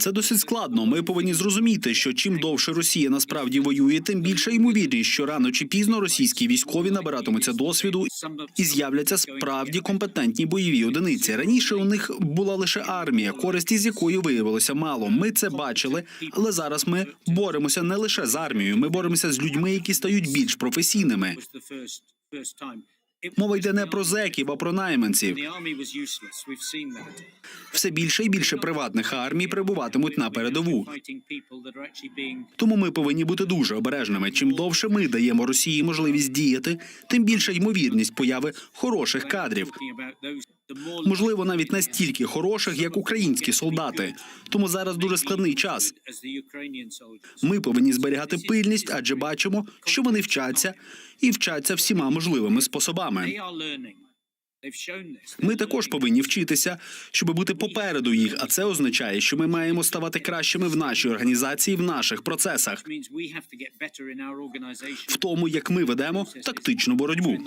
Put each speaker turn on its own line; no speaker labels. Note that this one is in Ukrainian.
Це досить складно. Ми повинні зрозуміти, що чим довше Росія насправді воює, тим більша ймовірність, що рано чи пізно російські військові набиратимуться досвіду і з'являться справді компетентні бойові одиниці. Раніше у них була лише армія, користі з якої виявилося мало. Ми це бачили, але зараз ми боремося не лише з армією. Ми боремося з людьми, які стають більш професійними. Мова йде не про зеків, а про найманців. Все більше і більше приватних армій прибуватимуть на передову. Тому ми повинні бути дуже обережними. Чим довше ми даємо Росії можливість діяти, тим більша ймовірність появи хороших кадрів. Можливо, навіть настільки хороших, як українські солдати. Тому зараз дуже складний час. Ми повинні зберігати пильність, адже бачимо, що вони вчаться і вчаться всіма можливими способами. Ми також повинні вчитися, щоб бути попереду їх. А це означає, що ми маємо ставати кращими в нашій організації, в наших процесах, в тому, як ми ведемо тактичну боротьбу.